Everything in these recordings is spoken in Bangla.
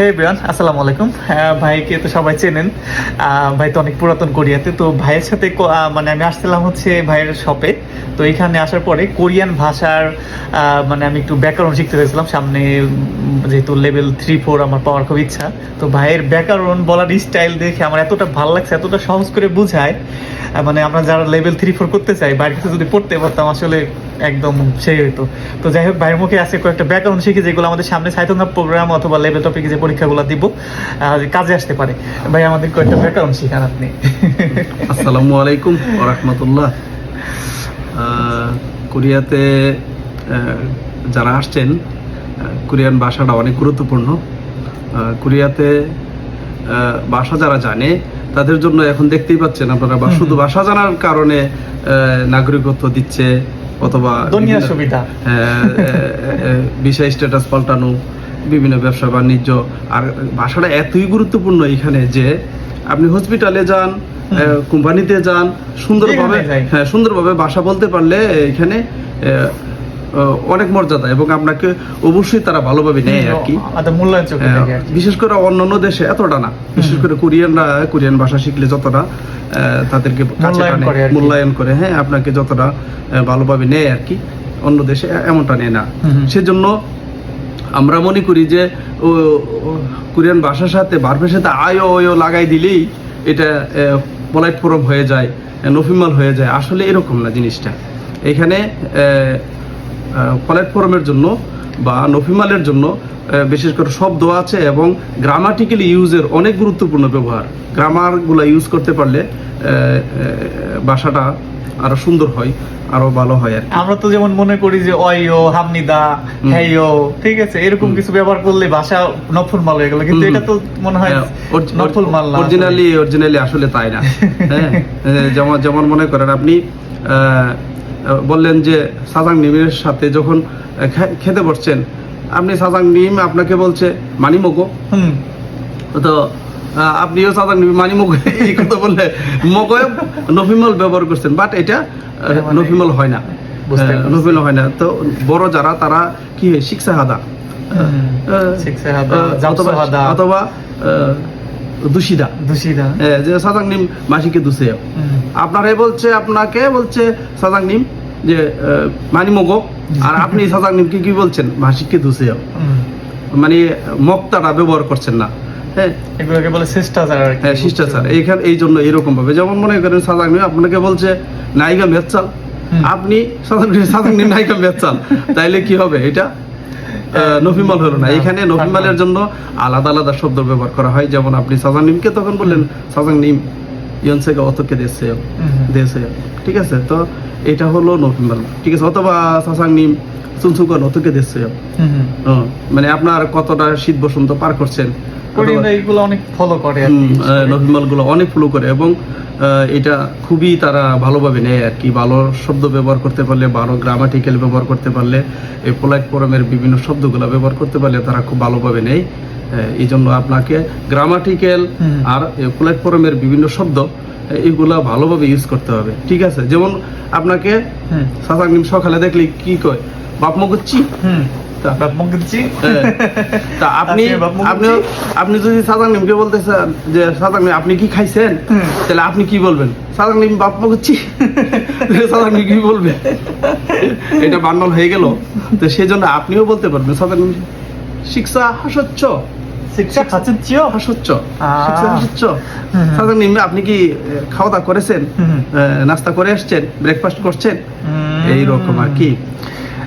হে বিয়ান আসসালামু আলাইকুম ভাইকে তো সবাই চেনেন। ভাই তো অনেক পুরাতন কোরিয়াতে। তো ভাইয়ের সাথে মানে আমি আসছিলাম হচ্ছে ভাইয়ের শপে তো এখানে আসার পরে কোরিয়ান ভাষার মানে আমি একটু ব্যাকরণ শিখতে চাইছিলাম সামনে যেহেতু লেভেল থ্রি ফোর আমার পাওয়ার খুব ইচ্ছা। তো ভাইয়ের ব্যাকরণ বলার স্টাইল দেখে আমার এতটা ভালো লাগছে, এতটা সহজ করে বুঝায়। মানে আমরা যারা লেভেল থ্রি ফোর করতে চাই কাছে যদি পড়তে পারতাম, আসলে একদম সেই হইতো তো। যাই হোক ভাইয়ের মুখে আছে কয়েকটা ব্যাকরণ শিখে যেগুলো আমাদের সামনে সাইতঙ্গা প্রোগ্রাম অথবা লেভেল টপিকে যে পরীক্ষাগুলো দিব কাজে আসতে পারে। ভাই আমাদের কয়েকটা ব্যাকরণ শিখান আপনি। আসসালামু আলাইকুম রহমতুল্লাহ। কোরিয়াতে যারা আসছেন কোরিয়ান ভাষাটা অনেক গুরুত্বপূর্ণ। কোরিয়াতে ভাষা যারা জানে তাদের জন্য এখন দেখতেই পাচ্ছেন আপনারা বা শুধু ভাষা জানার কারণে নাগরিকত্ব দিচ্ছে অথবা দুনিয়ার সুবিধা বিষয় স্ট্যাটাস পাল্টানো বিভিন্ন ব্যবসা বাণিজ্য। আর ভাষাটা এতই গুরুত্বপূর্ণ এখানে যে আপনি হসপিটালে যান কোম্পানিতে যান সুন্দরভাবে হ্যাঁ সুন্দরভাবে ভাষা বলতে পারলে এখানে অনেক মর্যাদা এবং আপনাকে অবশ্যই তারা ভালোভাবে নেয় আর কি। হ্যাঁ, আর কি। বিশেষ করে অন্যান্য দেশে এতটা না। বিশেষ করে কোরিয়ানরা কোরিয়ান ভাষা শিখলে যতটা তাদেরকে মূল্যায়ন করে হ্যাঁ আপনাকে যতটা ভালোভাবে নেয় আর কি। অন্য দেশে এমনটা নেয় না। সেজন্য আমরা মনে করি যে কোরিয়ান ভাষার সাথে ভার্বের সাথে আয়ো ওয়ো লাগাই দিলেই এটা পলাইট ফরম হয়ে যায় নফিমাল হয়ে যায়। আসলে এরকম না জিনিসটা। এখানে পলাইট ফরমের জন্য বা নফিমালের জন্য বিশেষ করে শব্দ আছে এবং গ্রামাটিক্যালি ইউজের অনেক গুরুত্বপূর্ণ ব্যবহার। গ্রামারগুলো ইউজ করতে পারলে ভাষাটা আরও সুন্দর হয় আরও ভালো হয় আর আমরা তো যেমন মনে করি যে অয়ো হামনিদা হুম। হেয়ো ঠিক আছে এরকম কিছু ব্যবহার করলে ভাষা নফল মাল হয়ে গেল। কিন্তু এটা তো মনে হয় নফল মাল না অরিজিনালি অরিজিনালি আসলে তাই না। হ্যাঁ যেমন যেমন মনে করেন আপনি আহ, বললেন যে সাজাং নিমের সাথে যখন খেতে বসছেন আপনি সাজাং নিম আপনাকে বলছে মানি মগো তো আপনিও সাজাং নিম মানি মগো এই কথা বললে মগো নফিমল ব্যবহার করছেন। বাট এটা নফিমল হয় না। নফিমল হয় না। তো বড় যারা তারা কি হয়? শিক্ষা হাদা। অথবা- দূষিতা। যে নিম মাসিকে। আপনারে বলছে আপনাকে বলছে নিম যে মানি আর আপনি নিমকে কি বলছেন? মাসিককে দুসে মানে মক্তাটা ব্যবহার করছেন না। হ্যাঁ? এগুলোকে বলে শিষ্টাচার হ্যাঁ শিষ্টাচার। এইখানে এই জন্য এরকম ভাবে। যেমন মনে করেন সাজাং নিম আপনাকে বলছে নায়িকা মেচ্চাল আপনি সাজাং নিম নায়িকা মেচ্চাল তাইলে কি হবে এটা? নফিমাল হলো না। না, এখানে নফিমালের জন্য আলাদা আলাদা শব্দ ব্যবহার করা হয়। যেমন আপনি সাজাং নিমকে তখন বললেন সাজাং নিম ইয়নসেকে অতকে দেশে দেশে। ঠিক আছে? তো এটা হলো নফিমাল। ঠিক আছে? অথবা সাজাং নিম সুনসুকন অতকে দেশে। মানে আপনার কতটা শীত বসন্ত পার করছেন? অনেক ফলো করে নফিমালগুলো অনেক ফলো করে এবং এটা খুবই তারা ভালোভাবে নেয় আর কি। ভালো শব্দ ব্যবহার করতে পারলে ভালো গ্রামাটিক্যাল ব্যবহার করতে পারলে এই পোলাইট ফরমের বিভিন্ন শব্দগুলো ব্যবহার করতে পারলে তারা খুব ভালোভাবে নেয়। এই জন্য আপনাকে গ্রামাটিক্যাল আর পোলাইট ফরমের বিভিন্ন শব্দ এইগুলা ভালোভাবে ইউজ করতে হবে। ঠিক আছে? যেমন আপনাকে। সকালে দেখলে কি কয় বাপ মগুচ্ছি হুম। তা-। হ্যাঁ। তা আপনি আপনি যদি সাদাং নিমকে বলতেছেন যে সাদাং নিম আপনি কি খাইছেন? তাহলে আপনি কি বলবেন? সাদাং নিম বাপ মগুচ্ছি সাদাং নিম কি বলবে? এটা বান্ডল হয়ে গেল। তো সেই জন্য আপনিও বলতে পারবেন সাদাং নিম শিক্ষা হাসচ্ছ। শিক্ষা খাচ্ছিও? হাসচ্ছ? শিক্ষা হাসচ্ছ। হুম। সাদাং নিম আপনি কি খাওয়া দাওয়া করেছেন? নাস্তা করে আসছেন? ব্রেকফাস্ট করছেন? এইরকম আর কি।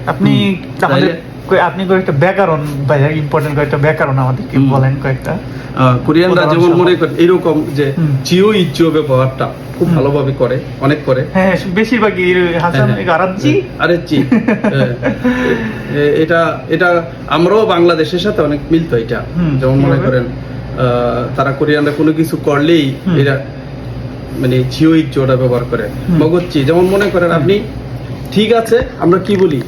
আপনি তাহলে আপনি কয়েকটা ব্যাকরণ ভাইয়া ইম্পর্টেন্ট কয়েকটা ব্যাকরণ আমাদেরকে। বলেন কয়েকটা কোরিয়ানরা যেমন মনে করে এরকম যে। জিও ইচ্ছো ব্যবহারটা খুব ভালোভাবে করে অনেক করে হ্যাঁ বেশিরভাগই হাসান হ্যাঁ, আরাজি আরে জি হ্যাঁ। এটা এটা আমরাও বাংলাদেশের সাথে অনেক মিলতো এটা যেমন মনে করেন আহ, তারা কোরিয়ানরা কোনো কিছু করলেই। এরা মানে জিও ইচ্ছোটা ব্যবহার করে। মগচ্ছি যেমন মনে করেন আপনি ঠিক আছে আমরা কি বলি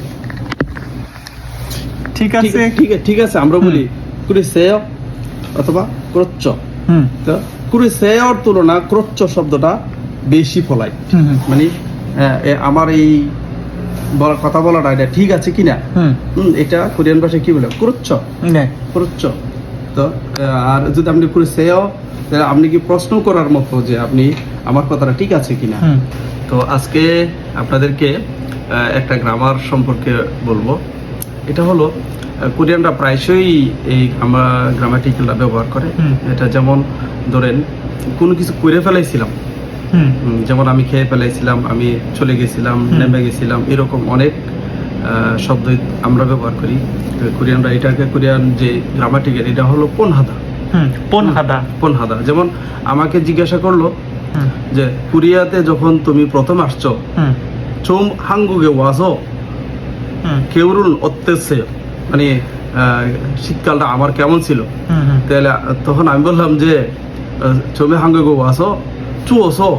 ঠিক আছে? ঠিক আছে ঠিক আছে আমরা বলি কুড়ি সেয় অথবা ক্রচ্চ হুম। তো কুড়ি সেয়র তুলনা ক্রচ্চ শব্দটা বেশি ফলায়। মানে আমার এই বলা- কথা বলাটা এটা ঠিক আছে কিনা? এটা কোরিয়ান ভাষায় কি বলে? ক্রচ্চ ক্রচ্চ তো আর যদি আপনি পুরো সেও তাহলে আপনি কি প্রশ্ন করার মতো যে আপনি আমার কথাটা ঠিক আছে কিনা? তো আজকে আপনাদেরকে একটা গ্রামার সম্পর্কে বলব। এটা হলো কোরিয়ানরা প্রায়শই এই আমরা গ্রামাটিক্যালটা ব্যবহার করে। এটা যেমন ধরেন কোনো কিছু করে ফেলাইছিলাম। যেমন আমি খেয়ে ফেলাইছিলাম আমি চলে গেছিলাম নেমে গেছিলাম এরকম অনেক শব্দ আমরা ব্যবহার করি। কোরিয়ানরা এটাকে কোরিয়ান যে গ্রামাটিক্যাল এটা হলো কোন হাদা হুম কোন হাদা যেমন আমাকে জিজ্ঞাসা করল যে কোরিয়াতে যখন তুমি প্রথম আসছো হুম। 좀한 কেউরুল অত্যেছে মানে শীতকালটা আমার কেমন ছিল। তাহলে তখন আমি বললাম যে চমে হাঙ্গে গো আসো চু আসো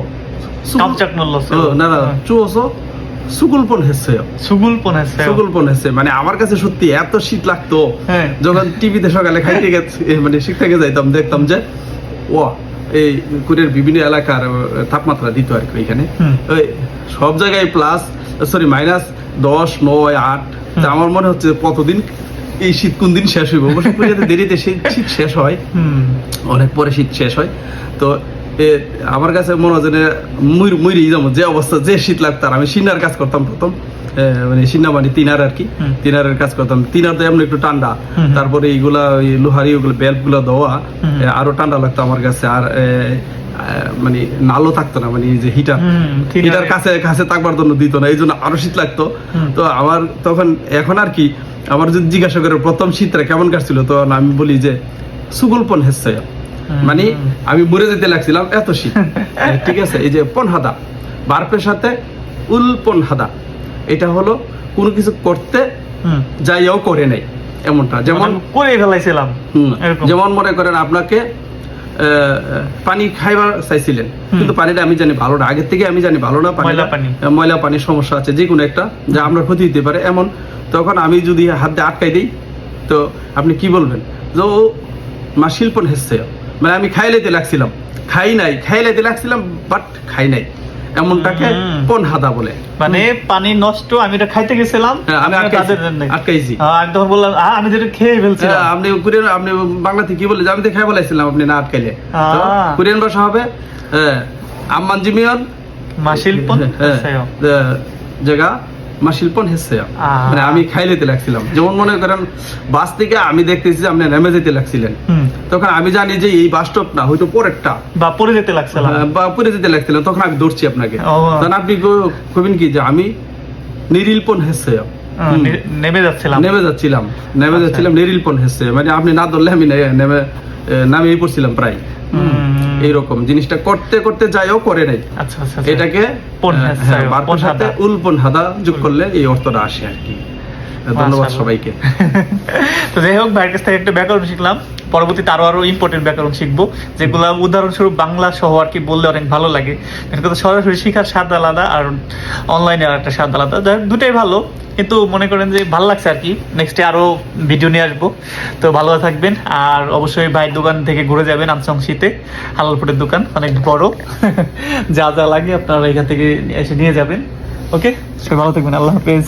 মানে, এত শীত লাগতো যখন টিভিতে সকালে মানে শীত থেকে যাইতাম দেখতাম যে ও এই কুরের বিভিন্ন এলাকার তাপমাত্রা দিত আর কি এখানে সব জায়গায় প্লাস সরি মাইনাস দশ নয় আট। তা আমার মনে হচ্ছে কতদিন এই শীত কোন দিন শেষ হইব? অবশ্য দেরিতে শীত শেষ হয়। অনেক পরে শীত শেষ হয়। তো আমার কাছে মনে হয় যে মুই মুইরি যেমন যে অবস্থা যে শীত লাগতো আর আমি সিনার কাজ করতাম প্রথম। মানে সিন্না মানে তিনার আর কি। তিনারের কাজ করতাম। তিনার তো এমন একটু ঠান্ডা। তারপরে এইগুলা লোহারি ওগুলো বেল্টগুলো দেওয়া আরও ঠান্ডা লাগতো আমার কাছে। আর মানে নালো থাকতো না মানে এই যে হিটার হিটার কাছে কাছে থাকবার জন্য দিত না এই জন্য আরও শীত লাগতো। তো আমার তখন এখন আর কি আমার যদি জিজ্ঞাসা করে প্রথম শীতটা কেমন কাটছিল তখন আমি বলি যে সুগল্পন হেসছে মানে আমি মরে যেতে লাগছিলাম এত শীত। ঠিক আছে এই যে পনহাদা বার্পের সাথে উল পনহাদা এটা হলো কোনো কিছু করতে যাইও করে নাই এমনটা। যেমন মানে করে ফেলাইছিলাম যেমন মনে করেন আপনাকে পানি খাইবার চাইছিলেন। কিন্তু পানিটা আমি জানি ভালো না। আগের থেকে আমি জানি ভালো না ময়লা পানি। ময়লা পানির সমস্যা আছে যে কোনো একটা যা আমরা ক্ষতি হতে পারে। এমন তখন আমি যদি হাত দিয়ে আটকাই দিই তো আপনি কি বলবেন? যে ও মা শিল্পন হেসছে। মানে আমি খাইলাইতে লাগছিলাম। খাই নাই খাইলেতে লাগছিলাম বাট খাই নাই। এমনটাকে কোন হাদা বলে? মানে পানি নষ্ট আমি এটা খাইতে গেছিলাম হ্যাঁ, আমি আটকাইছি হ্যাঁ, আমি তখন বললাম আমি যেটা খেয়ে ফেলছিলাম। হ্যাঁ, আপনি কোরিয়ান আপনি বাংলাতে কি বলে আমি তো খাই বলাইছিলাম আপনি না আটকাইলে। কুরিয়ান ভাষা হবে হ্যাঁ, আম্মান জিমিয়ন সেও। হ্যাঁ, জায়গা। আহ। মানে আমি খাই লেতে লাগছিলাম। যেমন মনে করেন বাস থেকে আমি দেখতেছি আপনি নেমে যেতে লাগছিলেন। তখন আমি জানি যে এই বাস স্টপ না হয়তো পরেরটা। বা পরে যেতে লাগছিলাম বা পরে যেতে লাগছিলেন তখন আমি দৌড়ছি আপনাকে। তখন আপনি কবেন কি যে আমি নিরিলপন নে- নেমে যাচ্ছিলাম। নেমে যাচ্ছিলাম নেমে আচ্ছা। যাচ্ছিলাম নিরিলপন হেসছে। মানে আপনি না ধরলে আমি নেমে নামিয়ে পড়ছিলাম প্রায়। এইরকম জিনিসটা করতে করতে যাইও করে নাই। আচ্ছা আচ্ছা আচ্ছা। এটাকে উল্পন হাদা যোগ করলে এই অর্থটা আসে আর কি। ধন্যবাদ সবাইকে। তো যাই হোক ভাইয়ের কাছ থেকে একটা ব্যাকরণ শিখলাম। পরবর্তীতে আরও আরও ইম্পর্টেন্ট ব্যাকরণ শিখব যেগুলো উদাহরণস্বরূপ বাংলা সহ আর কি বললে অনেক ভালো লাগে। কথা সরাসরি শিখার স্বাদ আলাদা আর অনলাইনে আর একটা স্বাদ আলাদা। দুটাই ভালো কিন্তু মনে করেন যে ভালো লাগছে আর কি। নেক্সটে আরও ভিডিও নিয়ে আসব। তো ভালো থাকবেন আর অবশ্যই ভাই দোকান থেকে ঘুরে যাবেন আমসং শীতে। হালাল ফুটের দোকান অনেক বড়। যা যা লাগে আপনারা এখান থেকে এসে নিয়ে যাবেন। ওকে সবাই ভালো থাকবেন আল্লাহ হাফেজ।